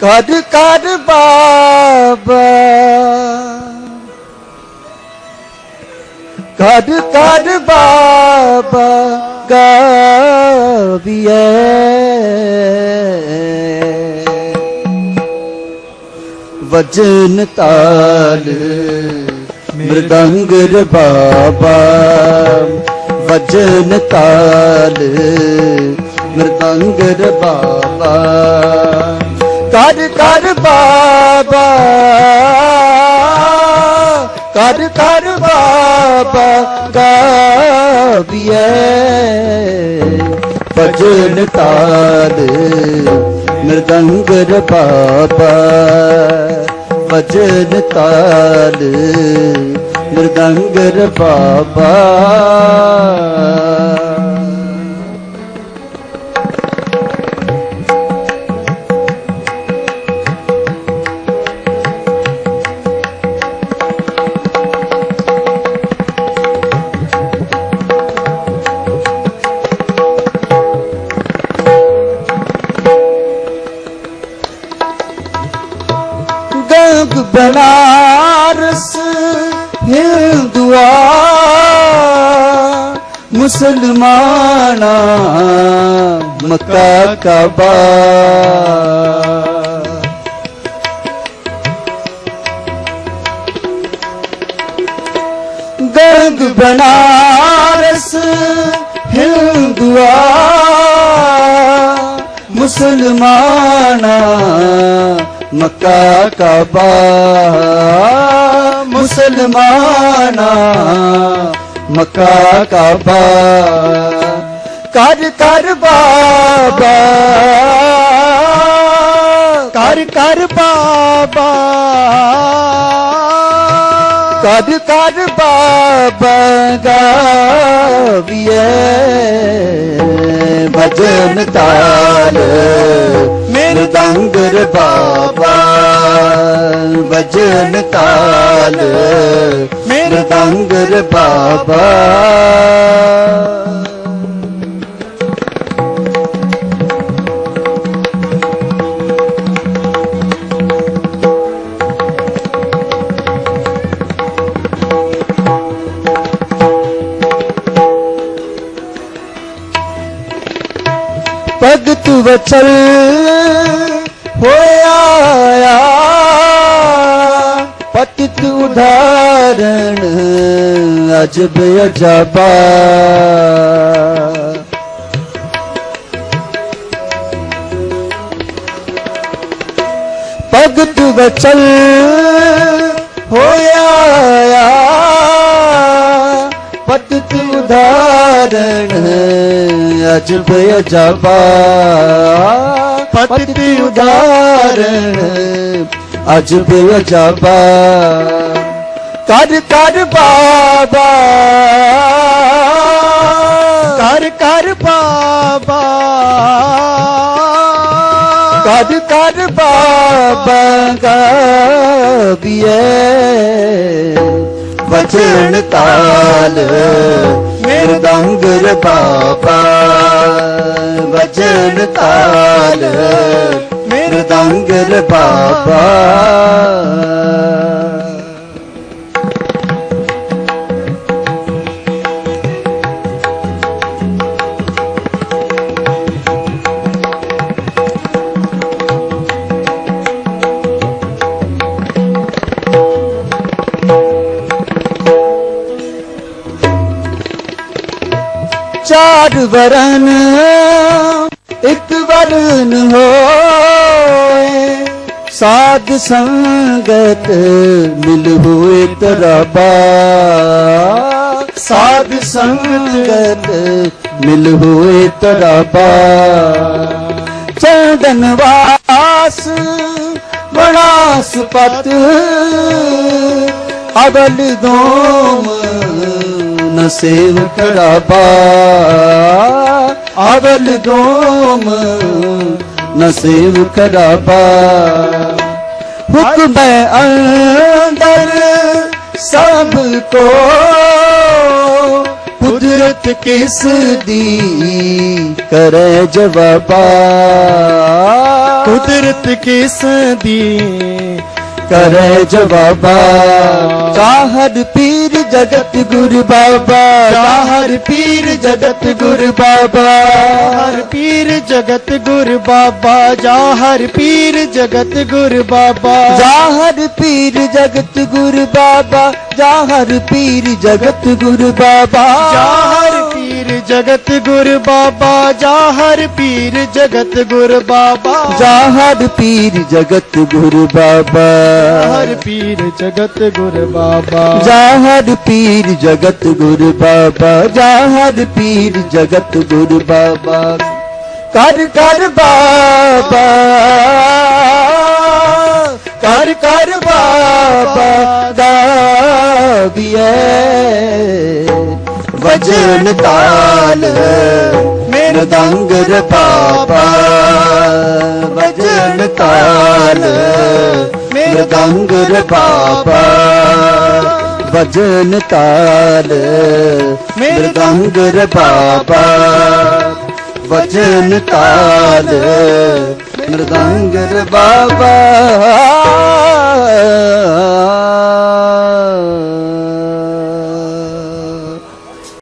ਕਦ ਕਦ ਬਾਬਾ। ਕਦ ਕਦ ਬਾਬਾ ਗਾਵੀਏ ਵਜਨ ਤਾਲ ਮ੍ਰਿਦੰਗ ਬਾਬਾ। ਵਜਨ ਤਾਲ ਮ੍ਰਿਦੰਗ ਬਾਬਾ। ਕਰ ਕਰ ਬਾਬਾ, ਕਰ ਕਰ ਬਾਬਾ ਗਾਵੀਏ ਭਜਨ ਤਾਲ ਮ੍ਰਿਦੰਗ ਰਬਾਬਾ ਭਜਨ ਤਾਲ ਮ੍ਰਿਦੰਗ ਰਬਾਬਾ ਗੰਗ ਬਨਾਰਸ ਹਿੰਦੂਆ ਮੁਸਲਮਾਨਾ ਮੱਕਾ ਕਬਾ। ਗੰਗ ਬਨਾਰਸ ਹਿੰਦੂਆ ਮੁਸਲਮਾਨਾ ਮੱਕਾ ਕਬਾ ਮੁਸਲਮਾਨਾ ਮੱਕਾ ਕਾਬਾ ਕਰ ਕਰ ਬਾਬਾ ਕਰ ਕਰ ਬਾਬਾ ਕਦ ਕਰ ਬਾਬਾ ਗਾਵੀਏ ਭਜਨ ਤਾਲ ਮੇਰੇ ਦੰਗਰ ਬਾਬਾ ਭਜਨ ਤਾਲ ਮੇਰੇ ਦੰਗਰ ਬਾਬਾ ਭਗਤ ਵਚਲ ਹੋਇਆ ਪਤਿਤ ਉਦਾਹਰਣ ਅਜਬ ਅਜਬਾ ਭਗਤ ਬਚਲ ਹੋਇਆ ਪਤਿਤ ਉਦਾਹਰਣ ਅਜਬ ਅਜਬਾ ਪਤਿਤ ਉਦਾਹਰਣ ਅਜਬ ਅਜਬਾ ਕਰ ਕਰ ਬਾਬਾ। ਕਰ ਕਰ ਬਾਬਾ। ਕਦ ਕਦ ਬਾਬਾ ਗਾਵੀਏ ਵਚਨ ਤਾਲ ਮੇਰੇ ਦੰਗਰ ਬਾਬਾ ਵਚਨ ਤਾਲ। ਮੇਰੇ ਦੰਗਰ ਚਾਰ ਵਰਨ ਇੱਕ ਵਰਨ ਹੋਏ। ਸਾਧ ਸੰਗਤ ਮਿਲ ਹੋਏ ਤਰਬਾ। ਸਾਧ ਸੰਗਤ ਮਿਲ ਹੋਏ ਤਰਬਾ। ਚੰਦਨ ਵਾਸ ਬਣਾਸ ਪਤ ਅਵਲ ਦੋਮ ਨ ਸੇਵ ਖੜਾਬਾ ਅਬਲ ਦੋਮ ਨ ਸੇਵ ਖੜਾਬਾ ਹੁਕਮ ਅੰਦਰ ਸਭ ਕੋ। ਕੁਦਰਤ ਕਿਸ ਦੀ ਕਰੇ ਜਵਾਬਾ। ਕੁਦਰਤ ਕਿਸ ਦੀ ਕਰੇ ਜਵਾਬਾ। ਚਾਹਰ ਪੀਰ ਜਗਤ ਗੁਰ ਬਾਬਾ ਚਾਹਰ ਪੀਰ ਜਗਤ ਗੁਰ ਬਾਬਾ ਹਰ ਪੀਰ ਜਗਤ ਗੁਰ ਬਾਬਾ ਜਾ ਹਰ ਪੀਰ ਜਗਤ ਗੁਰ ਬਾਬਾ ਜਾਹਰ ਪੀਰ ਜਗਤ ਗੁਰ ਬਾਬਾ ਜਾਹਰ ਪੀਰ ਜਗਤ ਗੁਰ ਬਾਬਾ ਜਾ ਹਰ ਜਗਤ ਗੁਰ ਬਾਬਾ ਜਾ ਹਰ ਪੀਰ ਜਗਤ ਗੁਰ ਬਾਬਾ। ਜਾਹਰ ਪੀਰ ਜਗਤ ਗੁਰ ਬਾਬਾ। ਹਰ ਪੀਰ ਜਗਤ ਗੁਰ ਬਾਬਾ। ਜਾਹਰ ਪੀਰ ਜਗਤ ਗੁਰ ਬਾਬਾ। ਜਾਹਰ ਪੀਰ ਜਗਤ ਗੁਰ ਬਾਬਾ। ਕਰ ਕਰ ਬਾਬਾ। ਕਰ ਕਰ ਬਾਬਾ। ਦਾ ਬੀਏ ਵਜਨ ਤਾਲ ਮੇਰੇ ਦੰਗਰ ਬਾਬਾ ਵਜਨ ਤਾਲ ਮੇਰੇ ਦੰਗਰ ਬਾਬਾ ਵਜਨ ਤਾਲ ਮੇਰੇ ਦੰਗਰ ਬਾਬਾ ਵਜਨ ਤਾਲ ਮਰਦੰਗਰ ਬਾਬਾ